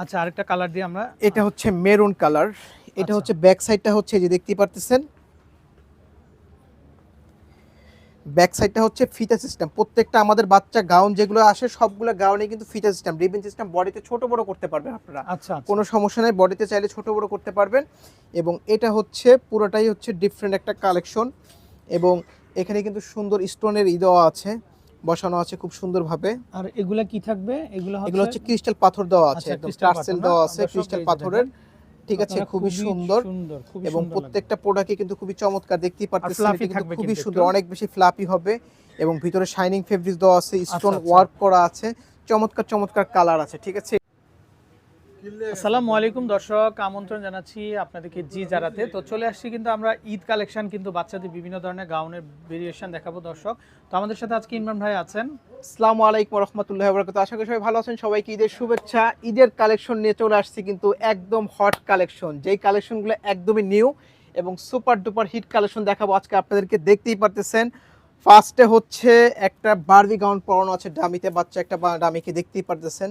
আচ্ছা আরেকটা কালার দিয়ে আমরা এটা হচ্ছে মেরুন কালার এটা আচ্ছা। হচ্ছে ব্যাক সাইডটা হচ্ছে যে দেখতেই পারতেছেন। ব্যাক সাইডটা হচ্ছে ফিতা সিস্টেম প্রত্যেকটা আমাদের বাচ্চা গাউন যেগুলো আসে সবগুলো গাউনে কিন্তু ফিতা সিস্টেম রিবিন সিস্টেম বডিতে ছোট বড় করতে পারবেন আপনারা। আচ্ছা আচ্ছা। কোনো সমস্যা নাই বডিতে চাইলে ছোট বড় করতে পারবেন। এবং এটা হচ্ছে পুরোটাই হচ্ছে ডিফারেন্ট একটা কালেকশন এবং এখানে কিন্তু সুন্দর স্টোনের ই দেওয়া আছে। বসানো আছে খুব সুন্দরভাবে। আর এগুলা কি থাকবে? এগুলো এগুলো হচ্ছে ক্রিস্টাল পাথর দেওয়া আছে আচ্ছা, একদম টার্সেল দেওয়া আছে ক্রিস্টাল পাথরের। ঠিক আছে খুবই সুন্দর এবং। প্রত্যেকটা প্রোডাক্টই কিন্তু খুবই চমৎকার দেখতেই পারতেছেন কিন্তু খুবই সুন্দর অনেক বেশি ফ্লাপি হবে এবং ভিতরে শাইনিং ফেব্রিক দেওয়া আছে স্টোন আচ্ছা। ওয়ার্ক করা আছে চমৎকার চমৎকার কালার আছে ঠিক আছে? আসসালামু আলাইকুম দর্শক আমন্ত্রণ জানাচ্ছি আপনাদেরকে জি জারাতে। তো চলে আসছি কিন্তু আমরা ঈদ কালেকশন কিন্তু বাচ্চাদের বিভিন্ন ধরনের গাউনের ভেরিয়েশন দেখাবো দর্শক। তো আমাদের সাথে আজকে ইমরান ভাই আছেন। আসসালামু আলাইকুম রহমতুল্লাহ বরকত আশা করি সবাই ভালো আছেন। সবাইকে ঈদের শুভেচ্ছা। ঈদের কালেকশন নিয়ে চলে আসছি কিন্তু একদম হট কালেকশন। যেই কালেকশনগুলো একদমই নিউ এবং সুপার ডুপার হিট কালেকশন দেখাবো আজকে আপনাদেরকে। দেখতেই পারতেছেন ফার্স্টে হচ্ছে একটা বারবি গাউন পরানো আছে ডামিতে বাচ্চা একটা ডামিকে দেখতেই পারতেছেন।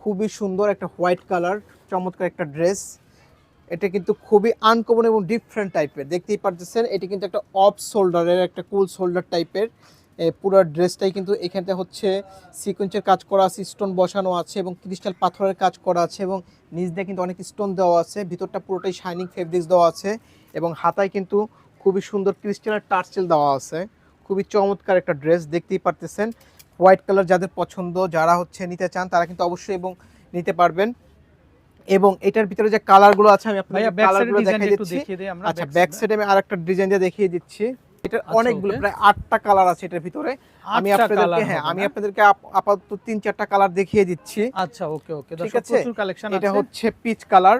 খুবই সুন্দর একটা হোয়াইট কালার, চমৎকার একটা ড্রেস। এটা কিন্তু খুবই আনকমন এবং ডিফারেন্ট টাইপের দেখতেই পারতেছেন, এটা কিন্তু একটা অফ শোল্ডারের একটা কুল শোল্ডার টাইপের পুরো ড্রেসটাই কিন্তু এখানটা হচ্ছে সিকোয়েন্সের কাজ করা আছে স্টোন বসানো আছে এবং ক্রিস্টাল পাথরের কাজ করা আছে এবং নিচ দিয়ে কিন্তু অনেক স্টোন দেওয়া আছে, ভিতরটা পুরোটাই শাইনিং ফেব্রিক্স দেওয়া আছে এবং হাতায় কিন্তু খুবই সুন্দর ক্রিস্টালের টার্সেল দেওয়া আছে। খুবই চমৎকার একটা ড্রেস, দেখতেই পারতেছেন। হোয়াইট কালার যাদের পছন্দ যারা হচ্ছে নিতে চান তারা কিন্তু অবশ্যই এবং নিতে পারবেন। এবং এটার ভিতরে যে কালারগুলো আছে আমি আপনাদের কালারগুলো দেখাই দিচ্ছি। আচ্ছা ব্যাক সাইডে আমি আরেকটা ডিজাইন দিয়ে দেখিয়ে দিচ্ছি। এটা আচ্ছা, অনেকগুলো প্রায় আটটা কালার আছে এটার ভিতরে। আমি আপনাদেরকে হ্যাঁ আমি আপনাদেরকে আপাতত তিন চারটা কালার দেখিয়ে দিচ্ছি। আচ্ছা ওকে ওকে। ঠিক আছে? প্রচুর কালেকশন এটা হচ্ছে পিচ কালার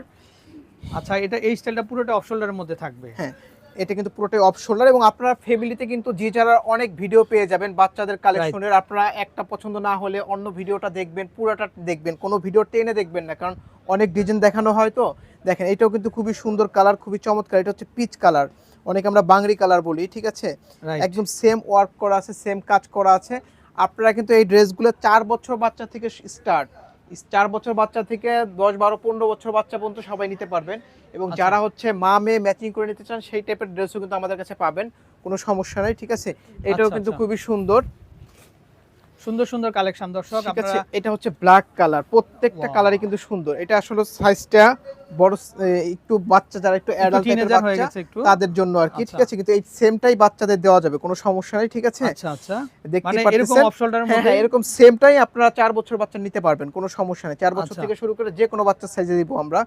আচ্ছা এটা এই স্টাইলটা পুরোটা অফ শোল্ডারের মধ্যে থাকবে। হ্যাঁ এটা কিন্তু পুরোটাই অফ শোল্ডার এবং আপনারা ফ্যামিলিতে কিন্তু জি যারা অনেক ভিডিও পেয়ে যাবেন বাচ্চাদের কালেকশনের আপনারা একটা পছন্দ না হলে অন্য ভিডিওটা দেখবেন পুরোটা দেখবেন। কোনো ভিডিও টেনে দেখবেন না কারণ অনেক ডিজাইন দেখানো হয় তো। দেখেন এটাও কিন্তু খুবই সুন্দর কালার খুবই চমৎকার। এটা হচ্ছে পিচ কালার অনেক আমরা বাংরি কালার বলি ঠিক আছে? একদম সেম ওয়ার্ক করা আছে সেম কাজ করা আছে। আপনারা কিন্তু এই ড্রেসগুলো চার বছর বাচ্চা থেকে স্টার্ট চার বছর বাচ্চা থেকে দশ বারো পনেরো বছর বাচ্চা পর্যন্ত সবাই নিতে পারবেন এবং আচ্ছা। যারা হচ্ছে মা মেয়ে ম্যাচিং করে নিতে চান সেই টাইপের ড্রেসও কিন্তু আমাদের কাছে পাবেন কোনো সমস্যা নেই ঠিক আছে এটাও আচ্ছা, কিন্তু আচ্ছা। খুবই সুন্দর সুন্দর সুন্দর কালেকশন দর্শক আপনারা এটা হচ্ছে ব্ল্যাক কালার প্রত্যেকটা কালারই কিন্তু সুন্দর। এটা আসলে সাইজটা বড় একটু বাচ্চা যারা একটু অ্যাডাল্ট তাদের জন্য আর কি ঠিক আচ্ছা। আছে কিন্তু এই সেমটাই বাচ্চাদের দেওয়া যাবে কোনো সমস্যা নেই ঠিক আছে? আচ্ছা আচ্ছা। দেখতে মানে এরকম অফ শোল্ডারের হ্যাঁ মধ্যে হ্যাঁ এরকম সেমটাই আপনারা চার বছর বাচ্চা নিতে পারবেন কোনো সমস্যা নেই। চার বছর। থেকে শুরু করে যে কোনো বাচ্চার সাইজে দিব আমরা।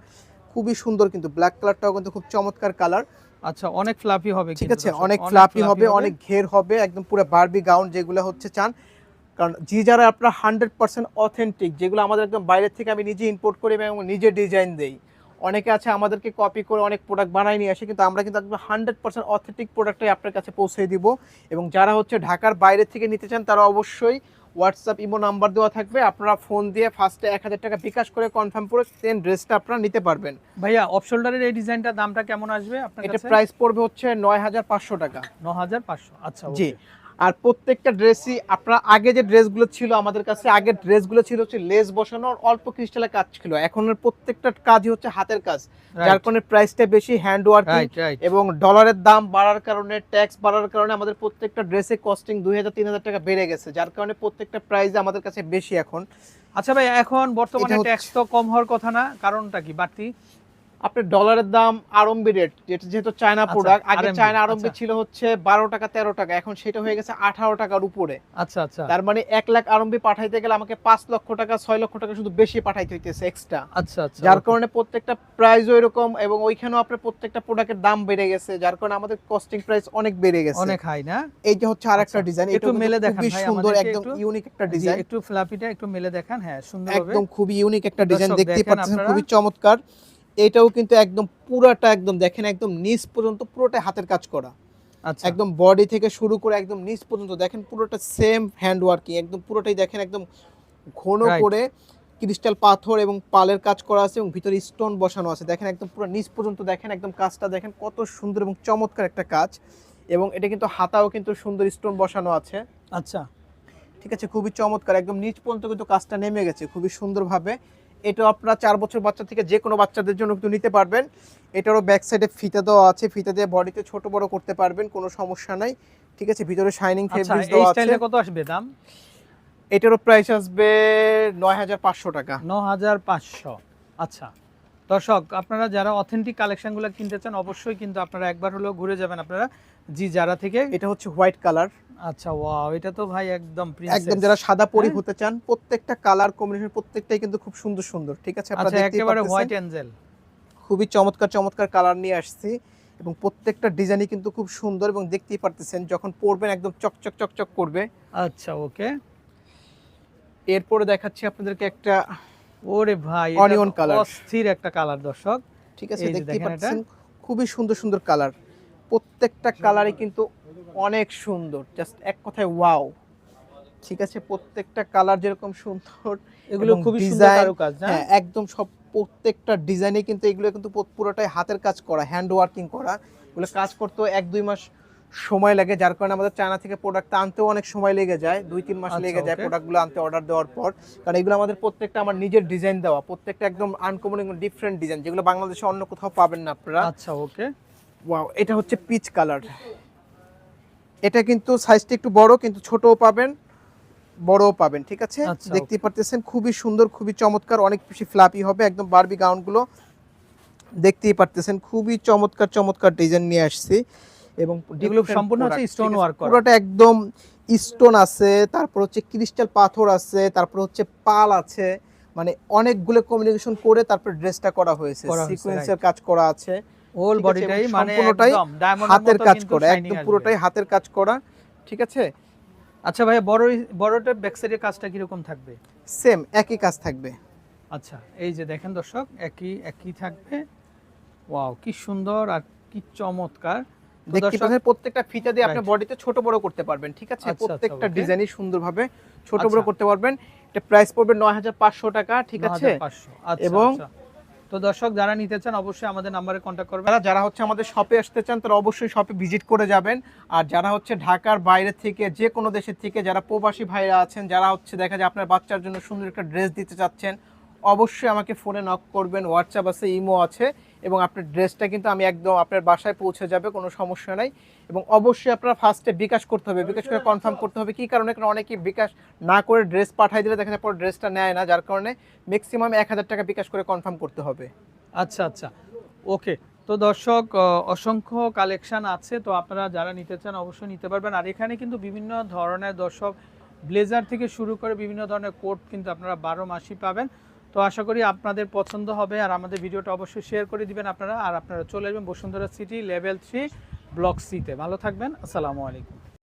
খুবই সুন্দর কিন্তু ব্ল্যাক কালারটাও কিন্তু খুব চমৎকার কালার আচ্ছা অনেক ফ্লাফি হবে ঠিক আছে অনেক fluffy হবে অনেক ঘের হবে একদম পুরো বারবি গাউন যেগুলো হচ্ছে চান। কারণ জি যারা আপনার হান্ড্রেড পার্সেন্ট অথেন্টিক যেগুলো আমাদের একদম বাইরের থেকে আমি নিজে ইম্পোর্ট করি এবং নিজে ডিজাইন দেই অনেকে আছে আমাদেরকে কপি করে অনেক প্রোডাক্ট বানাই নিয়ে আসে কিন্তু আমরা কিন্তু একদম হান্ড্রেড পার্সেন্ট অথেন্টিক প্রোডাক্টটাই আপনার কাছে পৌঁছে দিব। এবং যারা হচ্ছে ঢাকার বাইরে থেকে নিতে চান তারা অবশ্যই হোয়াটসঅ্যাপ ইমো নাম্বার দেওয়া থাকবে। আপনারা ফোন দিয়ে ফার্স্টে এক হাজার টাকা বিকাশ করে কনফার্ম করে দেন ড্রেসটা আপনারা নিতে পারবেন। ভাইয়া অফ শোল্ডারের এই ডিজাইনটার দামটা কেমন আসবে আপনার এটা প্রাইস পড়বে হচ্ছে নয় হাজার পাঁচশো টাকা। 9500 আচ্ছা জি। আর প্রত্যেকটা ড্রেসই আপনার আগে যে ড্রেসগুলো ছিল আমাদের কাছে আগের ড্রেসগুলো ছিল হচ্ছে লেস বসানো আর অল্প ক্রিস্টালের কাজ ছিল। এখনের প্রত্যেকটা কাজই হচ্ছে হাতের কাজ। যার কারণে প্রাইসটা বেশি হ্যান্ড ওয়ার্কিং। এবং ডলারের দাম বাড়ার কারণে ট্যাক্স বাড়ার কারণে আমাদের প্রত্যেকটা ড্রেসে কস্টিং দুই হাজার তিন হাজার টাকা বেড়ে গেছে যার কারণে প্রত্যেকটা প্রাইস আমাদের কাছে বেশি এখন। আচ্ছা ভাই এখন বর্তমানে ট্যাক্স তো কম হওয়ার কথা না কারণটা কি বাড়তি? আপনার ডলারের দাম আরম্বি রেট যেটা যেহেতু চায়না আচ্ছা, প্রোডাক্ট আগে চায়না আরম্বি আচ্ছা। ছিল হচ্ছে বারো টাকা তেরো টাকা এখন সেটা হয়ে গেছে আঠারো টাকার উপরে। আচ্ছা আচ্ছা। তার মানে এক লাখ আরম্বি পাঠাইতে গেলে আমাকে পাঁচ লক্ষ টাকা ছয় লক্ষ টাকা শুধু বেশি পাঠাইতে হইতেছে এক্সট্রা আচ্ছা আচ্ছা যার কারণে প্রত্যেকটা প্রাইসও এরকম এবং ওইখানেও আপনার প্রত্যেকটা প্রোডাক্টের দাম বেড়ে গেছে যার কারণে আমাদের কস্টিং প্রাইস অনেক বেড়ে গেছে। অনেক হাই না? এই যে হচ্ছে আরেকটা আচ্ছা, ডিজাইন একটু মেলে দেখান ভাই সুন্দর একদম। ইউনিক একটা ডিজাইন একটু ফ্লাপিটা একটু মেলে দেখান হ্যাঁ সুন্দর একদম খুবই ইউনিক একটা ডিজাইন দেখতে পাচ্ছেন খুবই চমৎকার। এটাও কিন্তু একদম পুরাটা একদম দেখেন একদম নিচ পর্যন্ত পুরোটা হাতের কাজ করা। আচ্ছা। একদম বডি থেকে শুরু করে একদম নিচ পর্যন্ত দেখেন পুরোটা সেম হ্যান্ড ওয়ার্কিং একদম পুরোটাই দেখেন একদম ঘন করে ক্রিস্টাল পাথর এবং পালের কাজ করা আছে এবং ভিতরে স্টোন বসানো আছে। দেখেন একদম পুরো নিচ পর্যন্ত দেখেন একদম কাজটা দেখেন কত সুন্দর এবং চমৎকার একটা কাজ এবং এটা কিন্তু হাতাও কিন্তু সুন্দর স্টোন বসানো আছে। আচ্ছা। ঠিক আছে খুবই চমৎকার একদম নিচ পর্যন্ত কিন্তু কাজটা নেমে গেছে খুবই সুন্দরভাবে। এটা আপনারা চার বছর বাচ্চা থেকে যে কোনো বাচ্চাদের জন্য কিন্তু নিতে পারবেন। এটারও ব্যাক সাইডে ফিতা দেওয়া আছে ফিতা দিয়ে বডিতে ছোট বড় করতে পারবেন কোনো সমস্যা নাই। ঠিক আছে ভিতরে শাইনিং আচ্ছা ফেব্রিক্স দেওয়া আছে। স্টাইলে কত আসবে দাম? এটারও প্রাইস আসবে নয় হাজার পাঁচশো টাকা। ন হাজার পাঁচশো। আচ্ছা দর্শক আপনারা যারা অথেন্টিক কালেকশনগুলো কিনতে চান অবশ্যই কিন্তু আপনারা একবার হলেও ঘুরে যাবেন আপনারা। জি যারা থেকে এটা হচ্ছে হোয়াইট কালার আচ্ছা ওয়াও এটা তো ভাই একদম একদম যারা সাদা পরি হ্যাঁ। হতে চান প্রত্যেকটা কালার কম্বিনেশন প্রত্যেকটাই কিন্তু খুব সুন্দর সুন্দর ঠিক আছে আপনারা আচ্ছা একেবারে হোয়াইট অ্যাঞ্জেল খুবই চমৎকার চমৎকার কালার নিয়ে আসছি এবং প্রত্যেকটা ডিজাইনই কিন্তু খুব সুন্দর এবং দেখতেই পারতেছেন যখন পরবেন একদম চকচক চকচক করবে। আচ্ছা ওকে এরপরে দেখাচ্ছি আপনাদেরকে একটা ওরে ভাই Onion color। অস্থির একটা কালার দর্শক। ঠিক আছে দেখতেই পাচ্ছেন খুবই সুন্দর সুন্দর কালার প্রত্যেকটা কালারই কিন্তু অনেক সুন্দর। জাস্ট এক কথায় ওয়াও ঠিক আছে প্রত্যেকটা কালার যেরকম সুন্দর এগুলো খুবই সুন্দর না? হ্যাঁ একদম সব প্রত্যেকটা ডিজাইনে কিন্তু এগুলো কিন্তু পুরোটাই হাতের কাজ করা হ্যান্ড ওয়ার্কিং করা। এগুলো কাজ করতেও এক দুই মাস সময় লাগে যার কারণে আমাদের চায়না থেকে প্রোডাক্ট আনতেও অনেক সময় লেগে যায় দুই তিন মাস আচ্ছা, লেগে যায় প্রোডাক্টগুলো আনতে অর্ডার দেওয়ার পর। কারণ এগুলো আমাদের প্রত্যেকটা আমার নিজের ডিজাইন দেওয়া প্রত্যেকটা একদম আনকমন ডিফারেন্ট ডিজাইন যেগুলো বাংলাদেশে অন্য কোথাও পাবেন না আপনারা। আচ্ছা ওকে ওয়াও এটা হচ্ছে পিচ কালার এটা কিন্তু সাইজটা একটু বড় কিন্তু ছোটও পাবেন বড়ও পাবেন ঠিক আছে? আচ্ছা, দেখতেই পারতেছেন খুবই সুন্দর খুবই চমৎকার অনেক বেশি ফ্ল্যাপি হবে একদম বারবি গাউনগুলো দেখতেই পারতেছেন খুবই চমৎকার চমৎকার ডিজাইন নিয়ে আসছি। এবং সম্পূর্ণ হচ্ছে আছে? work করা। পুরোটা একদম স্টোন আছে তারপর হচ্ছে ক্রিস্টাল পাথর আছে তারপর হচ্ছে পাল আছে মানে অনেকগুলো কমিউনিকেশন করে তারপর ড্রেসটা করা হয়েছে করা হয়েছে, সিকোয়েন্সের কাজ করা আছে। হোল বডিটাই মানে ডায়মন্ডের হাতের কাজ করা একদম পুরোটাই হাতের কাজ করা ঠিক আছে? আচ্ছা ভাইয়া বড় ব্যাক সাইডের কাজটা কীরকম থাকবে? সেম একই কাজ থাকবে। আচ্ছা এই যে দেখেন দর্শক একই একই থাকবে। ওয়াও কি সুন্দর আর কি চমৎকার। দেখতে পাচ্ছেন প্রত্যেকটা দিয়ে আপনি বডিতে ছোট বড় করতে পারবেন ঠিক আছে? আচ্ছা, আচ্ছা, প্রত্যেকটা okay. ডিজাইনই সুন্দরভাবে ছোট বড় আচ্ছা। করতে পারবেন। এটা প্রাইস পড়বে নয় হাজার পাঁচশো টাকা ঠিক আছে? 9500 এবং-। তো দর্শক, যারা নিতে চান অবশ্যই আমাদের নাম্বারে কন্ট্যাক্ট করবেন। যারা যারা হচ্ছে আমাদের শপে আসতে চান, তারা অবশ্যই শপে ভিজিট করে যাবেন। আর যারা হচ্ছে ঢাকার বাইরে থেকে যে কোনো দেশের থেকে যারা প্রবাসী ভাইরা আছেন, যারা হচ্ছে দেখা যায় আপনার বাচ্চার জন্য সুন্দর একটা ড্রেস দিতে চাচ্ছেন, অবশ্যই আমাকে ফোনে নক করবেন। হোয়াটসঅ্যাপ আছে ইমো আছে। এবং আপনার ড্রেসটা কিন্তু আমি একদম আপনার বাসায় পৌঁছে যাবে, কোনো সমস্যা নাই। এবং অবশ্যই আপনার ফার্স্টে বিকাশ করতে হবে, বিকাশ করে কনফার্ম করতে হবে কী কারণে? কারণ অনেকেই বিকাশ না করে ড্রেস পাঠাই দিলে দেখা যায় পর ড্রেসটা নেয় না, যার কারণে ম্যাক্সিমাম এক হাজার টাকা বিকাশ করে কনফার্ম করতে হবে। আচ্ছা আচ্ছা। ওকে তো দর্শক অসংখ্য কালেকশন আছে, তো আপনারা যারা নিতে চান অবশ্যই নিতে পারবেন। আর এখানে কিন্তু বিভিন্ন ধরনের দর্শক, ব্লেজার থেকে শুরু করে বিভিন্ন ধরনের কোট কিন্তু আপনারা বারো মাসই পাবেন। তো আশা করি আপনাদের পছন্দ হবে আর আমাদের ভিডিওটা অবশ্যই শেয়ার করে দিবেন আপনারা। আর আপনারা চলে আসবেন Bashundhara city level three block সিতে ভালো থাকবেন। আসসালামু আলাইকুম।